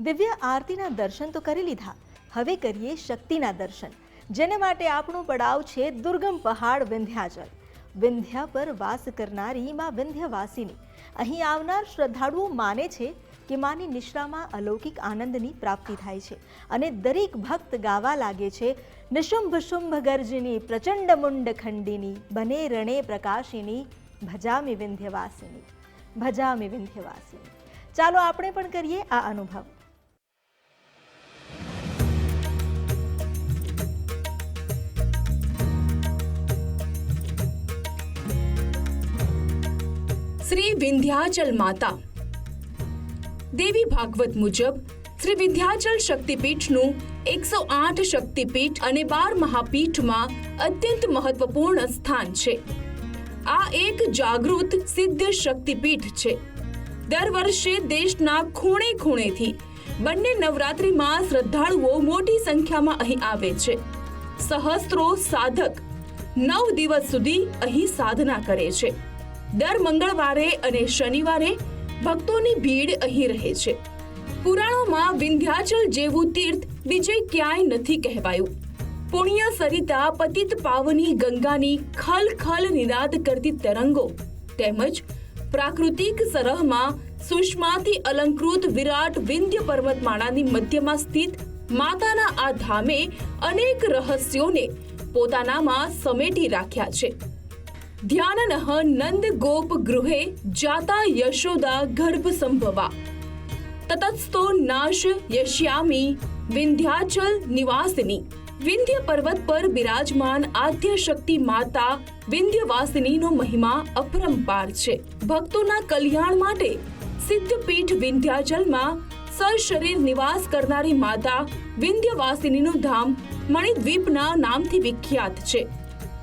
દિવ્ય આરતીના દર્શન તો કરી લીધા. હવે કરીએ શક્તિના દર્શન. જેને માટે આપણું પડાવ છે દુર્ગમ પહાડ વિંધ્યાચલ. વિંધ્યા પર વાસ કરનારી માં વિંધ્યવાસીની. અહીં આવનાર શ્રદ્ધાળુઓ માને છે કે માની નિશ્રામાં અલૌકિક આનંદની પ્રાપ્તિ થાય છે અને દરેક ભક્ત ગાવા લાગે છે, નિશુંભ શુંભ ગર્જની, પ્રચંડ મુંડ ખંડીની, બને રણે પ્રકાશિની, ભજામી વિંધ્યવાસીની ભજામી વિંધ્યવાસીની. ચાલો આપણે પણ કરીએ આ અનુભવ. શ્રી વિંધ્યાચલ માતા. દેવી ભાગવત મુજબ, શ્રી વિંધ્યાચલ શક્તિપીઠનું એકસો આઠ શક્તિપીઠ અને બાર મહાપીઠમાં અત્યંત મહત્વપૂર્ણ સ્થાન છે. આ એક જાગૃત, સિદ્ધ શક્તિપીઠ છે. દર વર્ષે દેશના ખૂણે ખૂણેથી બંને નવરાત્રિમાં શ્રદ્ધાળુઓ મોટી સંખ્યામાં અહીં આવે છે. સહસ્ત્રો સાધક નવ દિવસ સુધી અહીં સાધના કરે છે. દર મંગળવારે અને શનિવારે ભક્તોની ભીડ અહીં રહે છે. પુરાણોમાં વિંધ્યાચલ જેવું તીર્થ બીજે ક્યાંય નથી કહેવાયું. પુણ્ય સરિતા પતિત પાવની ગંગાની ખલ ખલ નિનાદ કરતી તરંગો તેમજ પ્રાકૃતિક સરહમાં સુષ્માથી અલંકૃત વિરાટ વિંધ્ય પર્વતમાળાની મધ્યમાં સ્થિત માતાના આ ધામે અનેક રહસ્યોને પોતાનામાં સમેટી રાખ્યા છે. ધ્યાનનઃ નંદ ગોપ ગૃહે જાતા યશોદા ગર્ભ સંભવા તતસ્તો નાશ યશ્યામી વિંધ્યાચલ નિવાસિની વિંધ્ય પર્વત પર બિરાજમાન આદ્ય શક્તિ માતા વિંધ્યવાસિનીનો મહિમા અપરંપાર છે ભક્તોના કલ્યાણ માટે સિદ્ધપીઠ વિંધ્યાચલમાં સશરીર નિવાસ કરનારી માતા વિંધ્યવાસિનીનું ધામ મણિદ્વીપના નામથી વિખ્યાત છે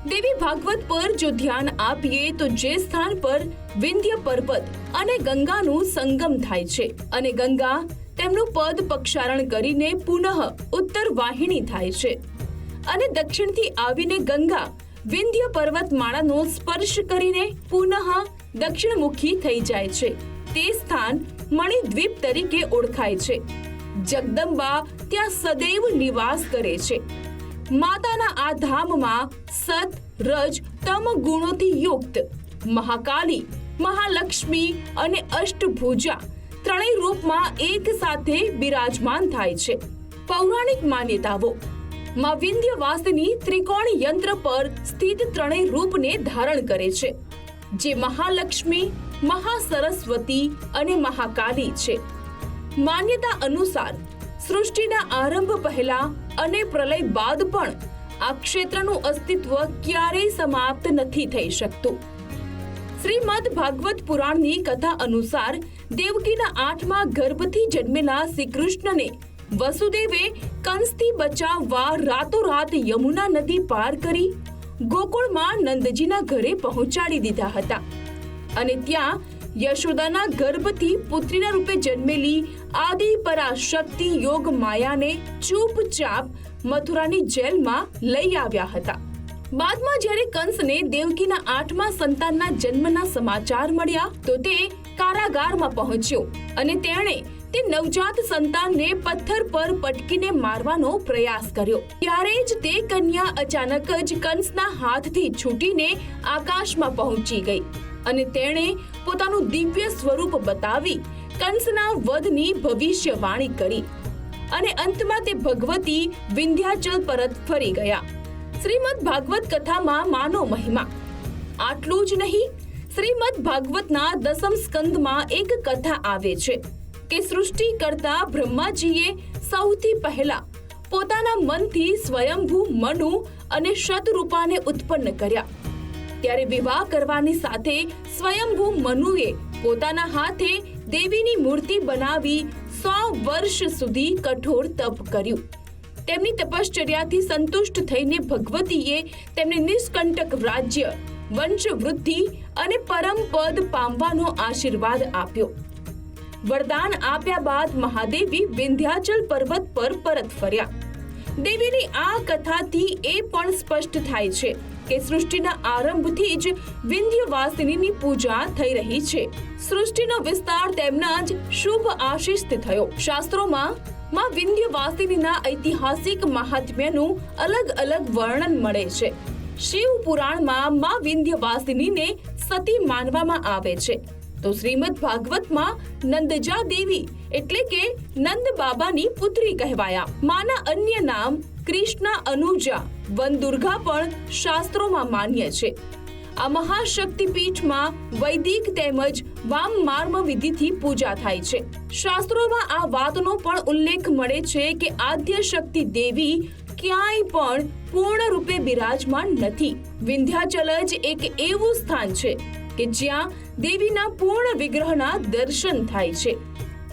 દેવી ભાગવત પર જો ધ્યાન આપીએ તો જે સ્થાન પર વિંધ્ય પર્વત અને ગંગાનું સંગમ થાય છે અને ગંગા તેમનું પદ પક્ષારણ કરીને પુનઃ ઉત્તર વાહિની થાય છે. અને દક્ષિણથી આવીને ગંગા વિંધ્ય પર્વતમાળાનો સ્પર્શ કરીને પુનઃ દક્ષિણમુખી થઈ જાય છે. તે સ્થાન મણિદ્વીપ તરીકે ઓળખાય છે. જગદંબા ત્યાં સદૈવ નિવાસ કરે છે. માતાના આ ધામમાં સત, રજ, તમ ગુણોથી યુક્ત મહાકાલી, મહાલક્ષ્મી અને અષ્ટભુજા ત્રણેય રૂપમાં એક સાથે બિરાજમાન થાય છે. પૌરાણિક માન્યતાઓ. માં વિંધ્યવાસની ત્રિકોણ યંત્ર પર સ્થિત ત્રણેય રૂપને ધારણ કરે છે, જે મહાલક્ષ્મી, મહાસરસ્વતી અને મહાકાલી છે. માન્યતા અનુસાર સૃષ્ટિના આરંભ પહેલા અને પ્રલય બાદ પણ આ ક્ષેત્રનું અસ્તિત્વ ક્યારેય સમાપ્ત નથી થઈ શકતું. શ્રીમદ ભાગવત પુરાણની કથા અનુસાર દેવકીના આઠમા ગર્ભથી જન્મેલા શ્રી કૃષ્ણને વસુદેવે કંસથી બચાવવા રાતોરાત યમુના નદી પાર કરી ગોકુળમાં નંદજીના ઘરે પહોંચાડી દીધા હતા. અને ત્યાં યશોદાના ગર્ભથી પુત્રીના રૂપે જન્મેલી આદિ પરાશક્તિ યોગ માયાને ચૂપચાપ મથુરાની જેલમાં લઈ આવ્યા હતા. બાદમાં જ્યારે કંસને દેવકીના આઠમા સંતાનના જન્મના સમાચાર મળ્યા, તો તે કારાગારમાં પહોંચ્યો અને તેણે તે નવજાત સંતાનને પથ્થર પર પટકીને મારવાનો પ્રયાસ કર્યો. ત્યારે જ તે કન્યા અચાનક જ કંસના હાથથી છૂટીને આકાશમાં પહોંચી ગઈ. અને તેણે પોતાનું દિવ્ય સ્વરૂપ બતાવી કંસના વધની ભવિષ્યવાણી કરી. અને અંતમાં તે ભગવતી વિંધ્યાચલ પરત ફરી ગયા. શ્રીમદ ભાગવત કથામાં માનો મહિમા. આટલું જ નહીં, શ્રીમદ ભાગવતના દસમ સ્કંદમાં એક કથા આવે છે કે સૃષ્ટિ કરતા બ્રહ્માજીએ સૌથી પહેલા પોતાના મનથી સ્વયંભૂ મનુ અને શતરૂપાને ઉત્પન્ન કર્યા. ત્યારે વિવાહ કરવાની સાથે સ્વયંભૂ મનુએ પોતાના હાથે દેવીની મૂર્તિ બનાવી સો વર્ષ સુધી કઠોર તપ કર્યું. તેમની તપશ્ચર્યાથી સંતુષ્ટ થઈને ભગવતીએ તેમને નિષ્કંટક રાજ્ય વંશ વૃદ્ધિ અને પરમ પદ પામવાનો આશીર્વાદ આપ્યો. વરદાન આપ્યા બાદ મહાદેવી વિંધ્યાચલ પર્વત પર પરત ફર્યા. દેવીની આ કથાથી એ પણ સ્પષ્ટ થાય છે કે સૃષ્ટિના આરંભથી જ વિંધ્યવાસિનીની પૂજા થઈ રહી છે. સૃષ્ટિનો વિસ્તાર તેમના જ શુભ આશીષથી થયો. શાસ્ત્રોમાં માં વિંધ્યવાસિનીના ઐતિહાસિક મહાત્મ્યનું અલગ અલગ વર્ણન મળે છે. શિવ પુરાણમાં માં વિંધ્યવાસિનીને સતી માનવામાં આવે છે. તો શ્રીમદ ભાગવતમાં નંદજા દેવી એટલે કે નંદ બાબાની પુત્રી કહેવાયા. માના અન્ય નામ કૃષ્ણ અનુજા. વન દુર્ગા પણ શાસ્ત્રોમાં માન્ય છે. આ મહાશક્તિપીઠમાં વૈદિક તેમજ વામ માર્મ વિધિથી પૂજા થાય છે. શાસ્ત્રોમાં આ વાતનો પણ ઉલ્લેખ મળે છે કે આદ્ય શક્તિ દેવી ક્યાંય પણ પૂર્ણ રૂપે બિરાજમાન નથી. વિંધ્યાચલ જ એક એવું સ્થાન છે કે જ્યાં દેવીના પૂર્ણ વિગ્રહના દર્શન થાય છે.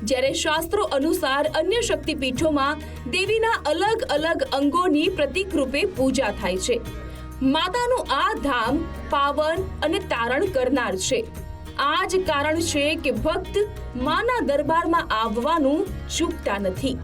જ્યારે શાસ્ત્રો અનુસાર અન્ય શક્તિપીઠોમાં દેવીના અલગ અલગ અંગોની પ્રતિક રૂપે પૂજા થાય છે. માતાનું આ ધામ પાવન અને તારણ કરનાર છે. આ જ કારણ છે કે ભક્ત માના દરબારમાં આવવાનું ચૂકતા નથી.